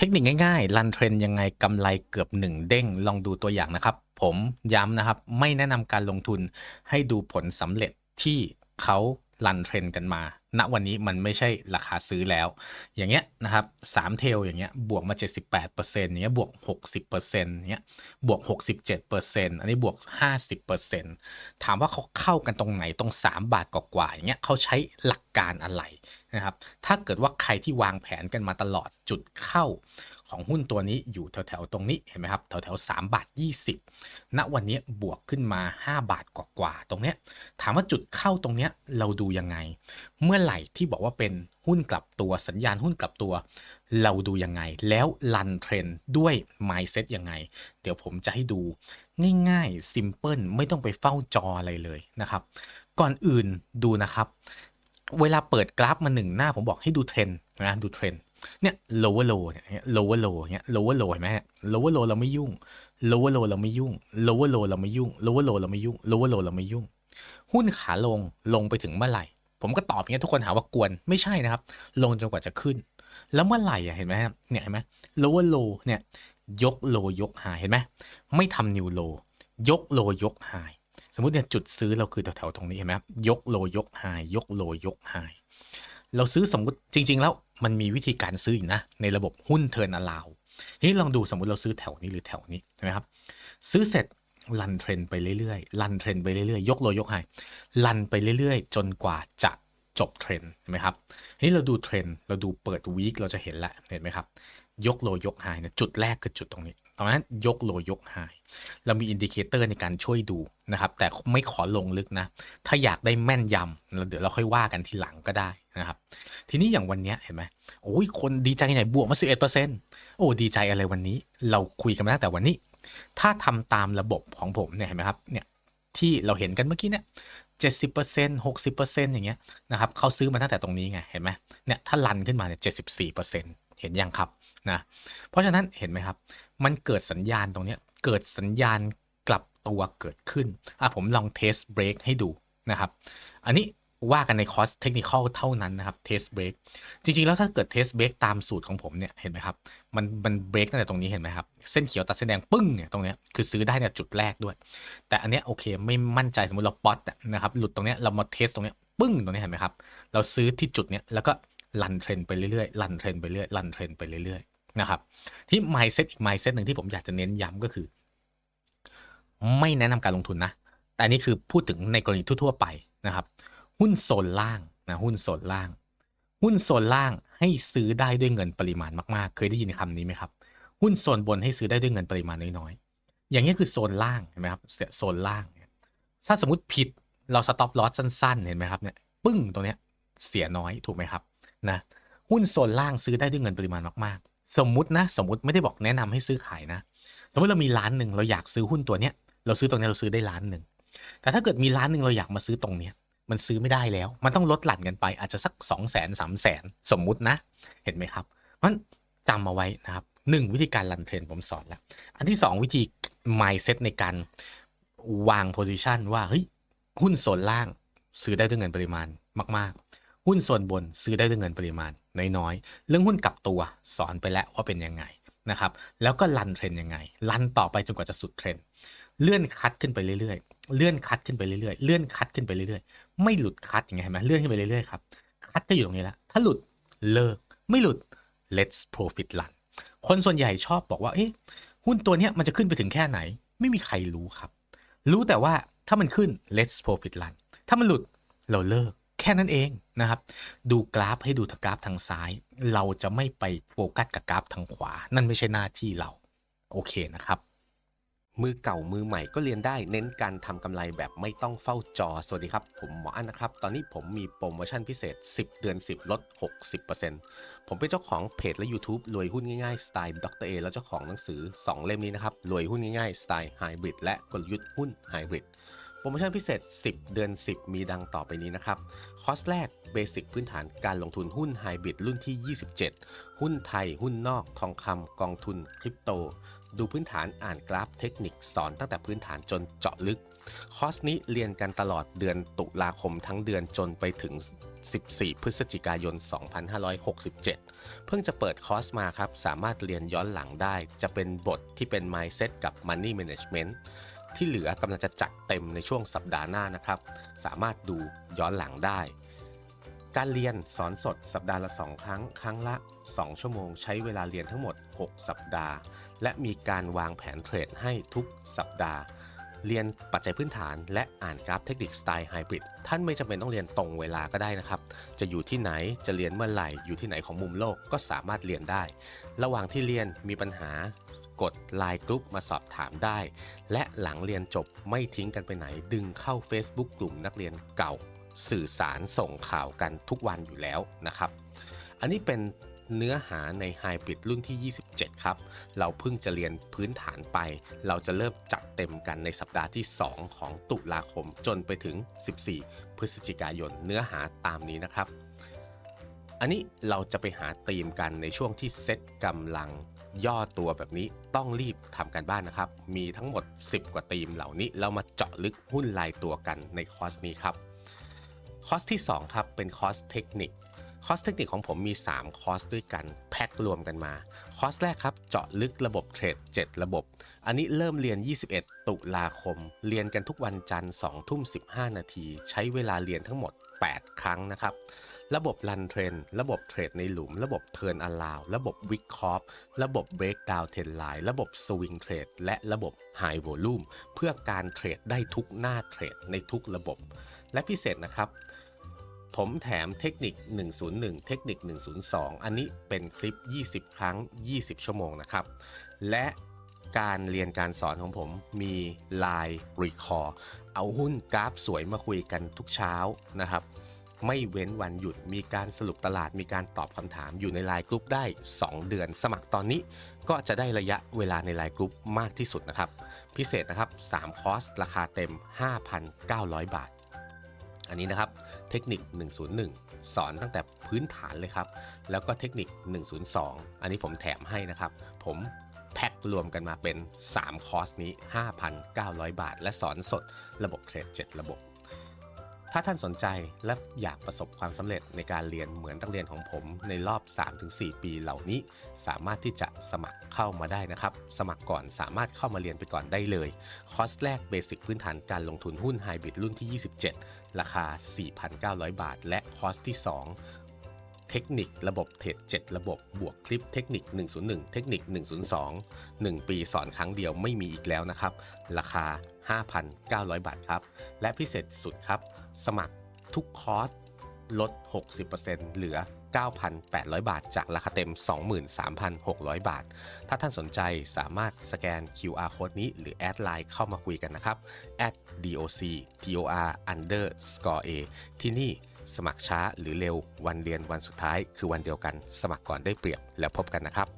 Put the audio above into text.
เทคนิคง่ายๆ รันเทรนยังไงกำไรเกือบ1เด้ง ลองดูตัวอย่างนะครับ ผมย้ำนะครับ ไม่แนะนำการลงทุนให้ดูผลสำเร็จที่เขารันเทรนกันมา ณ วันนี้มันไม่ใช่ราคาซื้อแล้ว อย่างเงี้ยนะครับสามเทลอย่างเงี้ย บวกมา 78%อย่างเงี้ย บวก 60%อย่างเงี้ย บวก 67%อันนี้บวก 50%ถามว่าเขาเข้ากันตรงไหน ตรง 3 บาทกว่าๆอย่างเงี้ยเขาใช้หลักการอะไร นะครับ ถ้าเกิดว่าใครที่วางแผนกันมาตลอดจุดเข้าของหุ้นตัวนี้อยู่แถวๆตรงนี้เห็นไหมครับแถวๆ3บาท 20 ณวันนี้บวกขึ้นมา 5 บาทกว่าๆตรงเนี้ยถามว่าจุดเข้าตรงเนี้ยเราดูยังไง เมื่อไหร่ที่บอกว่าเป็นหุ้นกลับตัวสัญญาณหุ้นกลับตัว เราดูยังไง แล้วลันเทรนด้วย mindset ยังไง เดี๋ยวผมจะให้ดูง่ายๆ simple ไม่ต้องไปเฝ้าจออะไรเลยนะครับ ก่อนอื่นดูนะครับ เวลาเปิดกราฟมาหนึ่งหน้าผมบอกให้ดูเทรนนะดูเทรนเนี่ย lower low เนี่ย lower low เนี่ย lower low เห็นไหมฮะ lower low เราไม่ยุ่ง lower low เราไม่ยุ่ง lower low เราไม่ยุ่ง lower low เราไม่ยุ่ง lower low เราไม่ยุ่ง หุ้นขาลงลงไปถึงเมื่อไหร่ ผมก็ตอบอย่างเงี้ยทุกคนหาว่ากวนไม่ใช่นะครับ ลงจนกว่าจะขึ้น แล้วเมื่อไหร่อะเห็นไหมเนี่ยเห็นไหม lower low เนี่ยยก low ยก high เห็นไหมไม่ทำ new low ยก low ยก high มมติเนี่ยจุดซื้อเราคือแถวๆตรงนี้เห็นไหมครับยก low ยก high ยก low ยก high เราซื้อสมมติจริง ๆ แล้วมันมีวิธีการซื้ออีกนะ ในระบบหุ้นเทิร์นอลาวทีนี้ลองดูสมมติเราซื้อแถวนี้หรือแถวนี้ใช่ไหมครับซื้อเสร็จลันเทรนไปเรื่อยๆลันเทรนไปเรื่อยๆยกโลยกไฮลันไปเรื่อยๆ จนกว่าจะจบเทรนเห็นไหมครับทีนี้เราดูเทรนเราดูเปิดวีคเราจะเห็นแหล้วเห็นไหมครับยกโลยกไฮเนี่ยจุดแรกคือจุดตรงนี้ ตอนนั้นยกโลยกไฮเรามีอินดิเคเตอร์ในการช่วยดูนะครับ แต่ไม่ขอลงลึกนะ ถ้าอยากได้แม่นยำเดี๋ยวเราค่อยว่ากันทีหลังก็ได้นะครับ ทีนี้อย่างวันนี้เห็นไหมโอ้ยคนดีใจไหนบวกมา 11%โอ้ดีใจอะไรวันนี้ เราคุยกันมาตั้งแต่วันนี้ ถ้าทำตามระบบของผมเนี่ยเห็นไหมครับเนี่ยที่เราเห็นกันเมื่อกี้เนี่ยเจ็ดสิบเปอร์เซ็นต์หกสิบเปอร์เซ็นต์อย่างเงี้ยนะครับเขาซื้อมาตั้งแต่ตรงนี้ไงเห็นไหมเนี่ยถ้ารันขึ้นมาเนี่ยเจ็ดสิบสี่เปอร์เซ็นต์เห็นยังครับนะเพราะฉะนั้นเห็นไหมครับ มันเกิดสัญญาณตรงเนี้ยเกิดสัญญาณกลับตัวเกิดขึ้นอะผมลองเทสเบรกให้ดูนะครับ อันนี้ว่ากันในคอร์สเทคนิคเท่านั้นนะครับเทสเบรกจริงๆ แล้วถ้าเกิดเทสเบรกตามสูตรของผมเนี่ยเห็นไหมครับ มันมันเบรกตั้งแต่ตรงนี้เห็นไหมครับ เส้นเขียวตัดเส้นแดงปึ้งเนี่ยตรงเนี้ยคือซื้อได้เนี่ยจุดแรกด้วย แต่อันเนี้ยโอเคไม่มั่นใจสมมติเราป๊อตนะครับหลุดตรงเนี้ยเรามาเทสตรงเนี้ยปึ้งตรงนี้เห็นไหมครับ เราซื้อที่จุดเนี้ยแล้วก็ลันเทรนไปเรื่อยๆลันเทรนไปเรื่อยลันเทรนไปเรื่อยๆ นะครับที่ mindset อีก mindset หนึ่งที่ผมอยากจะเน้นย้ำก็คือ ไม่แนะนำการลงทุนนะ แต่นนี้คือพูดถึงในกรณีทั่วๆไปนะครับ หุ้นโซนล่างนะหุ้นโซนล่าง หุ้นโซนล่างให้ซื้อได้ด้วยเงินปริมาณมากๆ เคยได้ยินคำนี้ไหมครับ หุ้นโซนบนให้ซื้อได้ด้วยเงินปริมาณน้อยๆ อย่างนี้คือโซนล่างเห็นไหมครับโซนล่าง ถ้าสมมติผิดเราสต็อปลอสสั้นๆ เห็นไหมครับเนี่ยปึ้งตรงเนี้ยเสียน้อยถูกไหมครับนะหุ้นโซนล่างซื้อได้ด้วยเงินปริมาณมากๆ สมมุตินะ สมมติไม่ได้บอกแนะนำให้ซื้อขายนะ สมมติเรามีล้านหนึ่งเราอยากซื้อหุ้นตัวเนี้ย เราซื้อตรงนี้เราซื้อได้ล้านหนึ่งแต่ถ้าเกิดมีล้านหนึ่งเราอยากมาซื้อตรงเนี้ยมันซื้อไม่ได้แล้ว มันต้องลดหลั่นกันไปอาจจะสัก2 0 0 0 0 0 3 0 0 0 0สมมุตินะ เห็นไหมครับมันจำมาไว้นะครับหนึ่งวิธีการรันเทรนผมสอนแล้ว อันที่ 2 วิธี mindset ในการวาง position ว่าเฮ้ยหุ้นโซนล่างซื้อได้ด้วยเงินปริมาณมาก ๆ หุ้นโซนบนซื้อได้ด้วยเงินปริมาณน้อยๆ เรื่องหุ้นกลับตัวสอนไปแล้วว่าเป็นยังไงนะครับ แล้วก็รันเทรนยังไงรันต่อไปจนกว่าจะสุดเทรนเลื่อนคัดขึ้นไปเรื่อยๆ เลื่อนคัดขึ้นไปเรื่อยๆ เลื่อนคัดขึ้นไปเรื่อยๆ ไม่หลุดคัดอย่างเงี้ยเห็นไหมเลื่อนขึ้นไปเรื่อยๆครับ คัดก็อยู่ตรงนี้แล้วถ้าหลุดเลิก ไม่หลุด let's profit run คนส่วนใหญ่ชอบบอกว่า เอ๊ะ หุ้นตัวเนี้ยมันจะขึ้นไปถึงแค่ไหน ไม่มีใครรู้ครับ รู้แต่ว่าถ้ามันขึ้น let's profit run ถ้ามันหลุดเราเลิก แค่นั้นเองนะครับ ดูกราฟให้ดูกราฟทางซ้าย เราจะไม่ไปโฟกัสกับกราฟทางขวา นั่นไม่ใช่หน้าที่เรา โอเคนะครับ มือเก่ามือใหม่ก็เรียนได้เน้นการทำกำไรแบบไม่ต้องเฝ้าจอ สวัสดีครับ ผมหมออันนะครับ ตอนนี้ผมมีโปรโมชั่นพิเศษ 10 เดือน 10 ลด 60%ผมเป็นเจ้าของเพจและ YouTube รวยหุ้นง่ายๆสไตล์ดรเอแล้วเจ้าของหนังสือ 2 เล่มนี้นะครับรวยหุ้นง่ายๆสไตล์ไฮบริดและกลยุทธ์หุ้นไฮบริด โปรโมชั่นพิเศษ 10 เดือน 10 มีดังต่อไปนี้นะครับ คอร์สแรกเบสิกพื้นฐานการลงทุนหุ้นไฮบริดรุ่นที่ 27 หุ้นไทย หุ้นนอก ทองคำกองทุน คริปโต ดูพื้นฐานอ่านกราฟเทคนิคสอนตั้งแต่พื้นฐานจนเจาะลึก คอร์สนี้เรียนกันตลอดเดือนตุลาคมทั้งเดือนจนไปถึง 14 พฤศจิกายน 2567 เพิ่งจะเปิดคอร์สมาครับ สามารถเรียนย้อนหลังได้ จะเป็นบทที่เป็น mindset กับ money management ที่เหลือกำลังจะจัดเต็มในช่วงสัปดาห์หน้านะครับ สามารถดูย้อนหลังได้ การเรียนสอนสดสัปดาห์ละ 2 ครั้ง ครั้งละ 2 ชั่วโมง ใช้เวลาเรียนทั้งหมด 6 สัปดาห์ และมีการวางแผนเทรดให้ทุกสัปดาห์ เรียนปัจจัยพื้นฐาน และอ่านกราฟเทคนิคสไตล์ไฮบริดท่านไม่จำเป็นต้องเรียนตรงเวลาก็ได้นะครับ จะอยู่ที่ไหนจะเรียนเมื่อไหร่อยู่ที่ไหนของมุมโลกก็สามารถเรียนได้ ระหว่างที่เรียนมีปัญหา กดไลน์กรุ๊ปมาสอบถามได้ และหลังเรียนจบไม่ทิ้งกันไปไหน ดึงเข้า Facebook กลุ่มนักเรียนเก่า สื่อสารส่งข่าวกันทุกวันอยู่แล้วนะครับ อันนี้เป็นเนื้อหาในไฮบริดรุ่นที่ 27 ครับ เราเพิ่งจะเรียนพื้นฐานไป เราจะเริ่มจัดเต็มกันในสัปดาห์ที่ 2 ของตุลาคมจนไปถึง 14 พฤศจิกายน เนื้อหาตามนี้นะครับ อันนี้เราจะไปหาธีมกันในช่วงที่เซตกำลัง ย่อตัวแบบนี้ต้องรีบทำกันบ้านนะครับ มีทั้งหมด 10 กว่าธีมเหล่านี้ เรามาเจาะลึกหุ้นรายตัวกันในคอร์สนี้ครับ คอร์สที่ 2 ครับ เป็นคอร์สเทคนิค คอร์สเทคนิคของผมมี 3 คอร์สด้วยกัน แพ็ครวมกันมา คอร์สแรกครับ เจาะลึกระบบเทรด 7 ระบบ อันนี้เริ่มเรียน 21 ตุลาคม เรียนกันทุกวันจันทร์2ทุ่ม15 นาที ใช้เวลาเรียนทั้งหมด 8 ครั้งนะครับ ระบบรันเทรนระบบเทรดในหลุม ระบบเทิร์นอลาว ระบบวิกคอฟระบบเบรกดาวเทนไลน์ระบบสวิงเทรดและระบบไฮโวลูมเพื่อการเทรดได้ทุกหน้าเทรดในทุกระบบ และพิเศษนะครับผมแถมเทคนิค 101 เทคนิค 102 อันนี้เป็นคลิป 20 ครั้ง 20 ชั่วโมงนะครับ และการเรียนการสอนของผมมี Line Record เอาหุ้นกราฟสวยมาคุยกันทุกเช้านะครับ ไม่เว้นวันหยุด มีการสรุปตลาด มีการตอบคำถามอยู่ในไลน์กรุ๊ปได้ 2 เดือน สมัครตอนนี้ก็จะได้ระยะเวลาในไลน์กรุ๊ปมากที่สุดนะครับ พิเศษนะครับ3คอร์สราคาเต็ม 5,900 บาท อันนี้นะครับ เทคนิค 101 สอนตั้งแต่พื้นฐานเลยครับ แล้วก็เทคนิค 102 อันนี้ผมแถมให้นะครับ ผมแพ็ครวมกันมาเป็น 3 คอร์สนี้ 5,900 บาท และสอนสดระบบเทรด7ระบบ ถ้าท่านสนใจและอยากประสบความสำเร็จในการเรียนเหมือนนักเรียนของผมในรอบ 3-4 ปีเหล่านี้ สามารถที่จะสมัครเข้ามาได้นะครับ สมัครก่อนสามารถเข้ามาเรียนไปก่อนได้เลย คอร์สแรกเบสิกพื้นฐานการลงทุนหุ้นไฮบริดรุ่นที่ 27 ราคา 4,900 บาท และคอร์สที่ 2 เทคนิคระบบเทรด7ระบบบวกคลิปเทคนิค 101 เทคนิค 102 1 ปีสอนครั้งเดียวไม่มีอีกแล้วนะครับ ราคา 5,900 บาทครับ และพิเศษสุดครับ สมัครทุกคอร์สลด 60%เหลือ 9,800 บาท จากราคาเต็ม 23,600 บาท ถ้าท่านสนใจสามารถสแกน QR code นี้หรือแอดไลน์เข้ามาคุยกันนะครับ doc tor underscore a ที่นี่ สมัครช้าหรือเร็ว วันเรียนวันสุดท้าย คือวันเดียวกัน สมัครก่อนได้เปรียบแล้วพบกันนะครับ